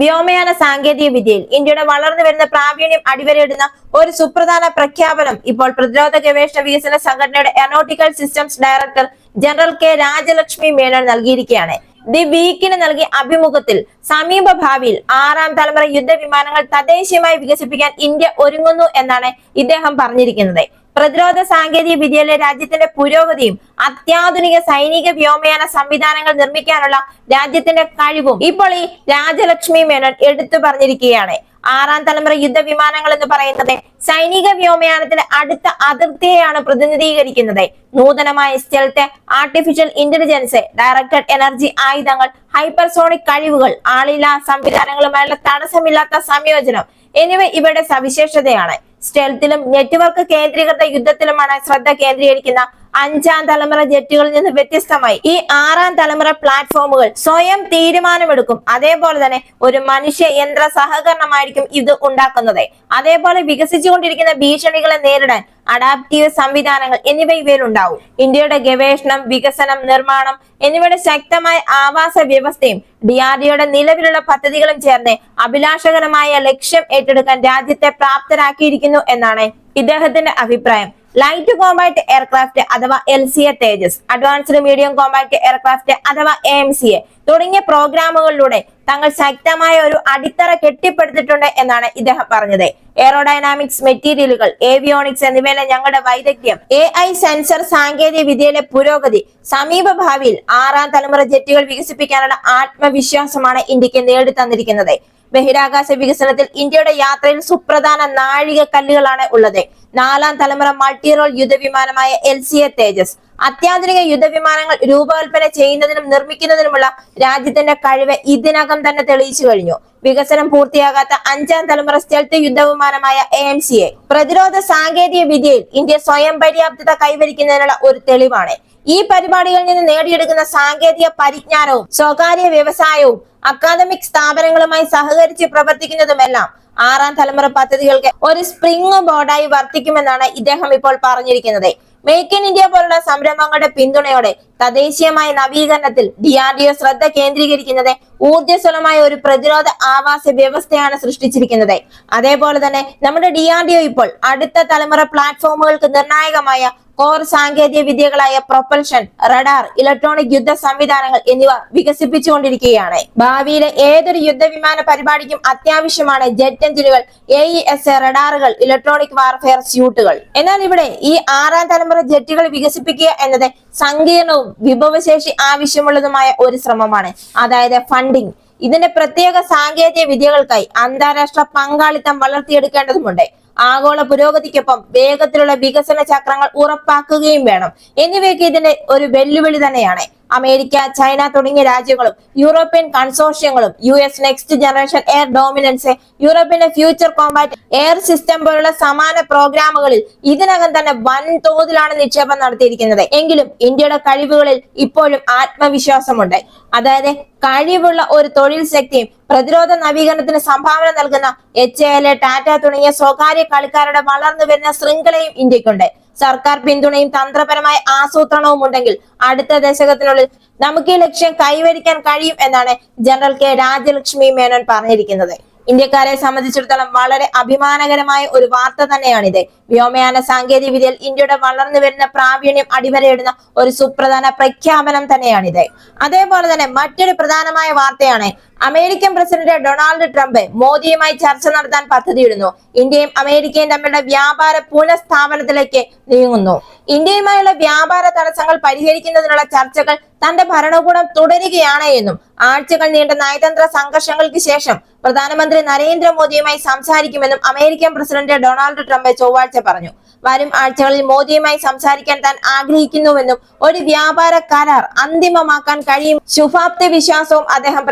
വ്യോമയാന സാങ്കേതിക വിദ്യയിൽ ഇന്ത്യയുടെ വളർന്നു വരുന്ന പ്രാവീണ്യം അടിവരയിടുന്ന ഒരു സുപ്രധാന പ്രഖ്യാപനം ഇപ്പോൾ പ്രതിരോധ ഗവേഷണ വികസന സംഘടനയുടെ aeronautical systems director general K Rajalakshmi Menon നൽകിയിരിക്കുകയാണ്. ദി വീക്കിന് നൽകിയ അഭിമുഖത്തിൽ സമീപ ഭാവിയിൽ ആറാം തലമുറ യുദ്ധവിമാനങ്ങൾ തദ്ദേശീയമായി വികസിപ്പിക്കാൻ ഇന്ത്യ ഒരുങ്ങുന്നു എന്നാണ് ഇദ്ദേഹം പറഞ്ഞിരിക്കുന്നത്. പ്രതിരോധ സാങ്കേതിക വിദ്യയിലെ രാജ്യത്തിന്റെ പുരോഗതിയും അത്യാധുനിക സൈനിക വ്യോമയാന സംവിധാനങ്ങൾ നിർമ്മിക്കാനുള്ള രാജ്യത്തിന്റെ കഴിവും ഇപ്പോൾ ഈ രാജലക്ഷ്മി മേനോൻ എടുത്തു പറഞ്ഞിരിക്കുകയാണ്. ആറാം തലമുറ യുദ്ധ വിമാനങ്ങൾ എന്ന് പറയുന്നത് സൈനിക വ്യോമയാനത്തിന്റെ അടുത്ത അതിർത്തിയെയാണ് പ്രതിനിധീകരിക്കുന്നത്. നൂതനമായ stealth artificial intelligence directed energy ആയുധങ്ങൾ ഹൈപ്പർസോണിക് കഴിവുകൾ ആളില്ലാ സംവിധാനങ്ങളുമായുള്ള തടസ്സമില്ലാത്ത സംയോജനം എന്നിവ ഇവയുടെ സവിശേഷതയാണ്. സ്റ്റെൽത്തിലും നെറ്റ്വർക്ക് കേന്ദ്രീകൃത യുദ്ധത്തിലുമാണ് ശ്രദ്ധ കേന്ദ്രീകരിക്കുന്ന അഞ്ചാം തലമുറ ജെറ്റുകളിൽ നിന്ന് വ്യത്യസ്തമായി. ഈ ആറാം തലമുറ പ്ലാറ്റ്ഫോമുകൾ സ്വയം തീരുമാനമെടുക്കും. അതേപോലെ തന്നെ ഒരു മനുഷ്യ യന്ത്ര സഹകരണമായിരിക്കും ഇത് ഉണ്ടാക്കുന്നത്. അതേപോലെ വികസിച്ചുകൊണ്ടിരിക്കുന്ന ഭീഷണികളെ നേരിടാൻ അഡാപ്റ്റീവ് സംവിധാനങ്ങൾ എന്നിവ ഇവയിലുണ്ടാവും ഇന്ത്യയുടെ ഗവേഷണം വികസനം നിർമ്മാണം എന്നിവയുടെ ശക്തമായ ആവാസ വ്യവസ്ഥയും ഡിആർഡിയുടെ നിലവിലുള്ള പദ്ധതികളും ചേർന്ന് അഭിലാഷകരമായ ലക്ഷ്യം ഏറ്റെടുക്കാൻ രാജ്യത്തെ പ്രാപ്തരാക്കിയിരിക്കുന്നു എന്നാണ് ഇദ്ദേഹത്തിന്റെ അഭിപ്രായം. ലൈറ്റ് കോമ്പാക്ട് എയർക്രാഫ്റ്റ് അഥവാ L C A Tejas advanced medium compact aircraft അഥവാ എ സി എ തുടങ്ങിയ പ്രോഗ്രാമുകളിലൂടെ തങ്ങൾ ശക്തമായ ഒരു അടിത്തറ കെട്ടിപ്പടുത്തിട്ടുണ്ട് എന്നാണ് ഇദ്ദേഹം പറഞ്ഞത്. എയറോഡൈനാമിക്സ് മെറ്റീരിയലുകൾ ഏവിയോണിക്സ് എന്നിവയിലെ ഞങ്ങളുടെ വൈദഗ്ധ്യം എ ഐ സെൻസർ സാങ്കേതിക വിദ്യയിലെ പുരോഗതി സമീപ ഭാവിയിൽ ആറാം തലമുറ ജെറ്റുകൾ വികസിപ്പിക്കാനുള്ള ആത്മവിശ്വാസമാണ് ഇന്ത്യയ്ക്ക് നേടിത്തന്നിരിക്കുന്നത്. ബഹിരാകാശ വികസനത്തിൽ ഇന്ത്യയുടെ യാത്രയിൽ സുപ്രധാന നാഴിക കല്ലുകളാണ് ഉള്ളത്. നാലാം തലമുറ മൾട്ടി റോൾ യുദ്ധവിമാനമായ എൽ സി എ തേജസ്. അത്യാധുനിക യുദ്ധവിമാനങ്ങൾ രൂപകൽപ്പന ചെയ്യുന്നതിനും നിർമ്മിക്കുന്നതിനുമുള്ള രാജ്യത്തിന്റെ കഴിവ് ഇതിനകം തന്നെ തെളിയിച്ചു കഴിഞ്ഞു. വികസനം പൂർത്തിയാകാത്ത അഞ്ചാം തലമുറ സ്റ്റെൽത്ത് യുദ്ധവിമാനമായ എ എം സി എ പ്രതിരോധ സാങ്കേതിക വിദ്യയിൽ ഇന്ത്യ സ്വയം പര്യാപ്തത കൈവരിക്കുന്നതിനുള്ള ഒരു തെളിവാണ്. ഈ പരിപാടികളിൽ നിന്ന് നേടിയെടുക്കുന്ന സാങ്കേതിക പരിജ്ഞാനവും സ്വകാര്യ വ്യവസായവും അക്കാദമിക് സ്ഥാപനങ്ങളുമായി സഹകരിച്ച് പ്രവർത്തിക്കുന്നതുമെല്ലാം ആറാം തലമുറ പദ്ധതികൾക്ക് ഒരു സ്പ്രിംഗ് ബോർഡായി വർത്തിക്കുമെന്നാണ് ഇദ്ദേഹം ഇപ്പോൾ പറഞ്ഞിരിക്കുന്നത്. മേക്ക് ഇൻ ഇന്ത്യ പോലുള്ള സംരംഭങ്ങളുടെ പിന്തുണയോടെ തദ്ദേശീയമായ നവീകരണത്തിൽ ഡി ആർ ഡി ഒ ശ്രദ്ധ കേന്ദ്രീകരിക്കുന്നത് ഊർജസ്വലമായ ഒരു പ്രതിരോധ ആവാസ വ്യവസ്ഥയാണ് സൃഷ്ടിച്ചിരിക്കുന്നത്. അതേപോലെ തന്നെ നമ്മുടെ ഡി ആർ ഡി ഒ ഇപ്പോൾ അടുത്ത തലമുറ പ്ലാറ്റ്ഫോമുകൾക്ക് നിർണായകമായ കോർ സാങ്കേതിക വിദ്യകളായ പ്രൊപ്പൽഷൻ റഡാർ ഇലക്ട്രോണിക് യുദ്ധ സംവിധാനങ്ങൾ എന്നിവ വികസിപ്പിച്ചുകൊണ്ടിരിക്കുകയാണ്. ഭാവിയിലെ ഏതൊരു യുദ്ധവിമാന പരിപാടിക്കും അത്യാവശ്യമാണ് ജെറ്റ് എഞ്ചിനുകൾ എ ഇ എസ് എ റഡാറുകൾ ഇലക്ട്രോണിക് വാർഫെയർ സ്യൂട്ടുകൾ. എന്നാൽ ഇവിടെ ഈ ആറാം തലമുറ ജെറ്റുകൾ വികസിപ്പിക്കുക എന്നത് സങ്കീർണവും വിഭവശേഷി ആവശ്യമുള്ളതുമായ ഒരു ശ്രമമാണ്. അതായത് ഫണ്ടിംഗ് ഇതിന്റെ പ്രത്യേക സാങ്കേതിക വിദ്യകൾക്കായി അന്താരാഷ്ട്ര പങ്കാളിത്തം വളർത്തിയെടുക്കേണ്ടതുണ്ട് ആഗോള പുരോഗതിക്കൊപ്പം വേഗത്തിലുള്ള വികസന ചക്രങ്ങൾ ഉറപ്പാക്കുകയും വേണം. എന്നിവയൊക്കെ ഇതിന്റെ ഒരു വെല്ലുവിളി തന്നെയാണ്. അമേരിക്ക ചൈന തുടങ്ങിയ രാജ്യങ്ങളും European കൺസോർഷ്യങ്ങളും U S next generation air dominance യൂറോപ്പിന്റെ ഫ്യൂച്ചർ കോമ്പാറ്റ് എയർ സിസ്റ്റം പോലുള്ള സമാന പ്രോഗ്രാമുകളിൽ ഇതിനകം തന്നെ വൻതോതിലാണ് നിക്ഷേപം നടത്തിയിരിക്കുന്നത്. എങ്കിലും ഇന്ത്യയുടെ കഴിവുകളിൽ ഇപ്പോഴും ആത്മവിശ്വാസമുണ്ട്. അതായത് കഴിവുള്ള ഒരു തൊഴിൽ ശക്തിയും പ്രതിരോധ നവീകരണത്തിന് സംഭാവന നൽകുന്ന എച്ച് എൽ ടാറ്റ തുടങ്ങിയ സ്വകാര്യ കളിക്കാരുടെ വളർന്നു വരുന്ന ശൃംഖലയും ഇന്ത്യക്കുണ്ട്. സർക്കാർ പിന്തുണയും തന്ത്രപരമായ ആസൂത്രണവും ഉണ്ടെങ്കിൽ അടുത്ത ദശകത്തിനുള്ളിൽ നമുക്ക് ഈ ലക്ഷ്യം കൈവരിക്കാൻ കഴിയും എന്നാണ് ജനറൽ കെ രാജലക്ഷ്മി മേനോൻ പറഞ്ഞിരിക്കുന്നത്. ഇന്ത്യക്കാരെ സംബന്ധിച്ചിടത്തോളം വളരെ അഭിമാനകരമായ ഒരു വാർത്ത തന്നെയാണിത്. വ്യോമയാന സാങ്കേതിക വിദ്യയിൽ ഇന്ത്യയുടെ വളർന്നു വരുന്ന പ്രാവീണ്യം അടിവരയിടുന്ന ഒരു സുപ്രധാന പ്രഖ്യാപനം തന്നെയാണിത്. അതേപോലെ തന്നെ മറ്റൊരു പ്രധാനമായ വാർത്തയാണ് അമേരിക്കൻ പ്രസിഡന്റ് ഡൊണാൾഡ് ട്രംപ് മോദിയുമായി ചർച്ച നടത്താൻ പദ്ധതിയിടുന്നു. ഇന്ത്യയും അമേരിക്കയും തമ്മിലുള്ള വ്യാപാര പുനഃസ്ഥാപനത്തിലേക്ക് നീങ്ങുന്നു. ഇന്ത്യയുമായുള്ള വ്യാപാര തടസ്സങ്ങൾ പരിഹരിക്കുന്നതിനുള്ള ചർച്ചകൾ തന്റെ ഭരണകൂടം തുടരുകയാണ് എന്നും ആഴ്ചകൾ നീണ്ട നയതന്ത്ര സംഘർഷങ്ങൾക്ക് ശേഷം പ്രധാനമന്ത്രി നരേന്ദ്രമോദിയുമായി സംസാരിക്കുമെന്നും അമേരിക്കൻ പ്രസിഡന്റ് ഡൊണാൾഡ് ട്രംപ് ചൊവ്വാഴ്ച പറഞ്ഞു. വരും ആഴ്ചകളിൽ മോദിയുമായി സംസാരിക്കാൻ താൻ ആഗ്രഹിക്കുന്നുവെന്നും ഒരു വ്യാപാര കരാർ അന്തിമമാക്കാൻ കഴിയും. ശുഭാപ്തി വിശ്വാസവും അദ്ദേഹം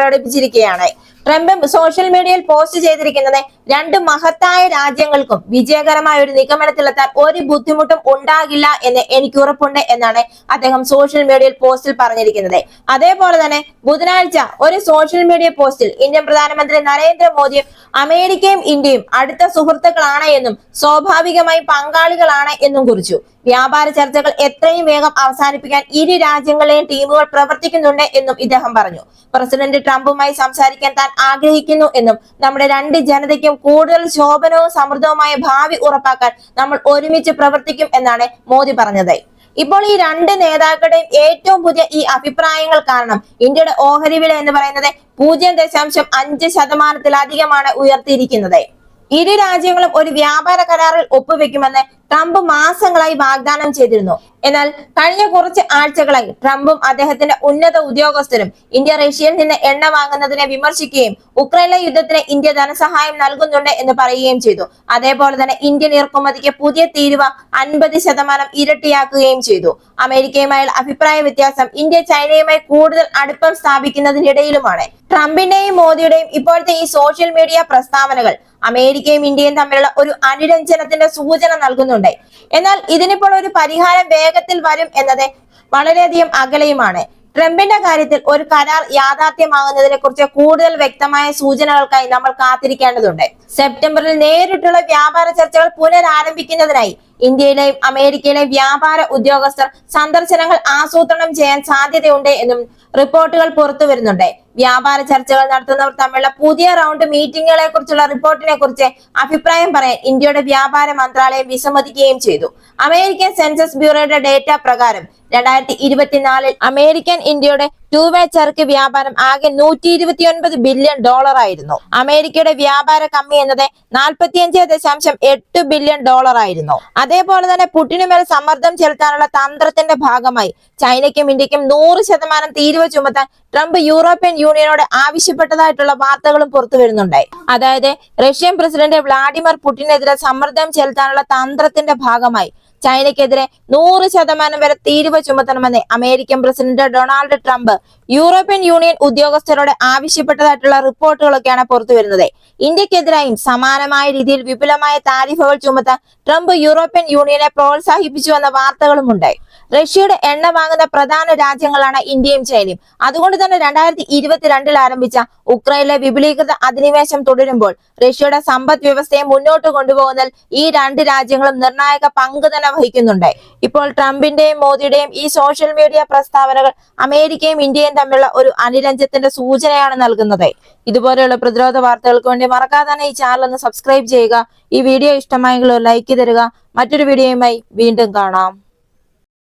പ്രകടിപ്പിച്ചിരിക്കുകയാണ് ട്രംപ് സോഷ്യൽ മീഡിയയിൽ പോസ്റ്റ് ചെയ്തിരിക്കുന്നത് രണ്ട് മഹത്തായ രാജ്യങ്ങൾക്കും വിജയകരമായ ഒരു നിഗമനത്തിലെത്താൻ ഒരു ബുദ്ധിമുട്ടും ഉണ്ടാകില്ല എന്ന് എനിക്ക് ഉറപ്പുണ്ട് എന്നാണ് അദ്ദേഹം സോഷ്യൽ മീഡിയയിൽ പോസ്റ്റിൽ പറഞ്ഞിരിക്കുന്നത്. അതേപോലെ തന്നെ ബുധനാഴ്ച ഒരു സോഷ്യൽ മീഡിയ പോസ്റ്റിൽ ഇന്ത്യൻ പ്രധാനമന്ത്രി നരേന്ദ്രമോദിയും അമേരിക്കയും ഇന്ത്യയും അടുത്ത സുഹൃത്തുക്കളാണ് എന്നും സ്വാഭാവികമായി പങ്കാളികളാണ് എന്നും കുറിച്ചു. വ്യാപാര ചർച്ചകൾ എത്രയും വേഗം അവസാനിപ്പിക്കാൻ ഇരു രാജ്യങ്ങളെയും ടീമുകൾ പ്രവർത്തിക്കുന്നുണ്ട് എന്നും ഇദ്ദേഹം പറഞ്ഞു. പ്രസിഡന്റ് ട്രംപുമായി സംസാരിക്കാൻ താൻ ആഗ്രഹിക്കുന്നു എന്നും നമ്മുടെ രണ്ട് ജനതയ്ക്കും കൂടുതൽ ശോഭനവും സമൃദ്ധവുമായ ഭാവി ഉറപ്പാക്കാൻ നമ്മൾ ഒരുമിച്ച് പ്രവർത്തിക്കും എന്നാണ് മോദി പറഞ്ഞത്. ഇപ്പോൾ ഈ രണ്ട് നേതാക്കളുടെയും ഏറ്റവും പുതിയ ഈ അഭിപ്രായങ്ങൾ കാരണം ഇന്ത്യയുടെ ഓഹരി വില എന്ന് പറയുന്നത് പൂജ്യം ദശാംശം അഞ്ച് ശതമാനത്തിലധികമാണ് ഉയർത്തിയിരിക്കുന്നത്. ഇരു രാജ്യങ്ങളും ഒരു വ്യാപാര കരാറിൽ ഒപ്പുവെക്കുമെന്ന് ട്രംപ് മാസങ്ങളായി വാഗ്ദാനം ചെയ്തിരുന്നു. എന്നാൽ കഴിഞ്ഞ കുറച്ച് ആഴ്ചകളായി ട്രംപും അദ്ദേഹത്തിന്റെ ഉന്നത ഉദ്യോഗസ്ഥരും ഇന്ത്യ റഷ്യയിൽ നിന്ന് എണ്ണ വാങ്ങുന്നതിനെ വിമർശിക്കുകയും ഉക്രൈനിലെ യുദ്ധത്തിന് ഇന്ത്യ ധനസഹായം നൽകുന്നുണ്ട് എന്ന് പറയുകയും ചെയ്തു. അതേപോലെ തന്നെ ഇന്ത്യൻ ഇറക്കുമതിക്ക് പുതിയ തീരുവ അൻപത് ശതമാനം ഇരട്ടിയാക്കുകയും ചെയ്തു. അമേരിക്കയുമായുള്ള അഭിപ്രായ വ്യത്യാസം ഇന്ത്യ ചൈനയുമായി കൂടുതൽ അടുപ്പം സ്ഥാപിക്കുന്നതിനിടയിലുമാണ്. ട്രംപിന്റെയും മോദിയുടെയും ഇപ്പോഴത്തെ ഈ സോഷ്യൽ മീഡിയ പ്രസ്താവനകൾ അമേരിക്കയും ഇന്ത്യയും തമ്മിലുള്ള ഒരു അനുരഞ്ജനത്തിന്റെ സൂചന നൽകുന്നുണ്ട്. എന്നാൽ ഇതിനിപ്പോൾ ഒരു പരിഹാരം വേഗത്തിൽ വരും എന്നത് വളരെയധികം അകലെയുമാണ്. ട്രംപിന്റെ കാര്യത്തിൽ ഒരു കരാർ യാഥാർത്ഥ്യമാകുന്നതിനെ കുറിച്ച് കൂടുതൽ വ്യക്തമായ സൂചനകൾക്കായി നമ്മൾ കാത്തിരിക്കേണ്ടതുണ്ട്. സെപ്റ്റംബറിൽ നേരിട്ടുള്ള വ്യാപാര ചർച്ചകൾ പുനരാരംഭിക്കുന്നതിനായി ഇന്ത്യയിലെയും അമേരിക്കയിലെയും വ്യാപാര ഉദ്യോഗസ്ഥർ സന്ദർശനങ്ങൾ ആസൂത്രണം ചെയ്യാൻ സാധ്യതയുണ്ട് എന്നും റിപ്പോർട്ടുകൾ പുറത്തു വരുന്നുണ്ട്. വ്യാപാര ചർച്ചകൾ നടത്തുന്നവർ തമ്മിലുള്ള പുതിയ റൗണ്ട് മീറ്റിംഗുകളെ കുറിച്ചുള്ള റിപ്പോർട്ടിനെ കുറിച്ച് അഭിപ്രായം പറയാൻ ഇന്ത്യയുടെ വ്യാപാര മന്ത്രാലയം വിസമ്മതിക്കുകയും ചെയ്തു. അമേരിക്കൻ സെൻസസ് ബ്യൂറോയുടെ ഡേറ്റ പ്രകാരം രണ്ടായിരത്തി ഇരുപത്തിനാലിൽ അമേരിക്കൻ ഇന്ത്യയുടെ ടൂ വേ ചരക്ക് വ്യാപാരം ആകെ നൂറ്റി ഇരുപത്തിയൊൻപത് ബില്യൺ ഡോളർ ആയിരുന്നു. അമേരിക്കയുടെ വ്യാപാര കമ്മി എന്നത് നാൽപ്പത്തിയഞ്ച് ദശാംശം എട്ട് ബില്യൺ ഡോളർ ആയിരുന്നു. അതേപോലെ തന്നെ പുട്ടിനുമേൽ സമ്മർദ്ദം ചെലുത്താനുള്ള തന്ത്രത്തിന്റെ ഭാഗമായി ചൈനയ്ക്കും ഇന്ത്യക്കും നൂറ് ശതമാനം തീരുവ ചുമത്താൻ ട്രംപ് യൂറോപ്യൻ യൂണിയനോട് ആവശ്യപ്പെട്ടതായിട്ടുള്ള വാർത്തകളും പുറത്തു വരുന്നുണ്ടായി. അതായത് റഷ്യൻ പ്രസിഡന്റ് വ്ളാഡിമിർ പുടിനെതിരെ സമ്മർദ്ദം ചെലുത്താനുള്ള തന്ത്രത്തിന്റെ ഭാഗമായി ചൈനയ്ക്കെതിരെ നൂറ് ശതമാനം വരെ തീരുവ ചുമത്തണമെന്ന് American president Donald Trump European Union ഉദ്യോഗസ്ഥരോട് ആവശ്യപ്പെട്ടതായിട്ടുള്ള റിപ്പോർട്ടുകളൊക്കെയാണ് പുറത്തുവരുന്നത് ഇന്ത്യക്കെതിരായും സമാനമായ രീതിയിൽ വിപുലമായ താരിഫുകൾ ചുമത്താൻ ട്രംപ് യൂറോപ്യൻ യൂണിയനെ പ്രോത്സാഹിപ്പിച്ചു എന്ന വാർത്തകളുമുണ്ട്. റഷ്യയുടെ എണ്ണ വാങ്ങുന്ന പ്രധാന രാജ്യങ്ങളാണ് ഇന്ത്യയും ചൈനയും. അതുകൊണ്ട് തന്നെ രണ്ടായിരത്തി ഇരുപത്തിരണ്ടിൽ ആരംഭിച്ച ഉക്രൈനിലെ വിപുലീകൃത അധിനിവേശം തുടരുമ്പോൾ റഷ്യയുടെ സമ്പദ് വ്യവസ്ഥയെ മുന്നോട്ട് കൊണ്ടുപോകുന്നതിൽ ഈ രണ്ട് രാജ്യങ്ങളും നിർണായക പങ്ക് തന്നെ വഹിക്കുന്നുണ്ട്. ഇപ്പോൾ ട്രംപിന്റെയും മോദിയുടെയും ഈ സോഷ്യൽ മീഡിയ പ്രസ്താവനകൾ അമേരിക്കയും ഇന്ത്യയും തമ്മിലുള്ള ഒരു അനുരഞ്ജത്തിന്റെ സൂചനയാണ് നൽകുന്നത്. ഇതുപോലെയുള്ള പ്രതിരോധ വാർത്തകൾക്ക് വേണ്ടി മറക്കാതെ തന്നെ ഈ ചാനൽ ഒന്ന് സബ്സ്ക്രൈബ് ചെയ്യുക. ഈ വീഡിയോ ഇഷ്ടമായെങ്കിൽ ലൈക്ക് തരിക. മറ്റൊരു വീഡിയോയുമായി വീണ്ടും കാണാം.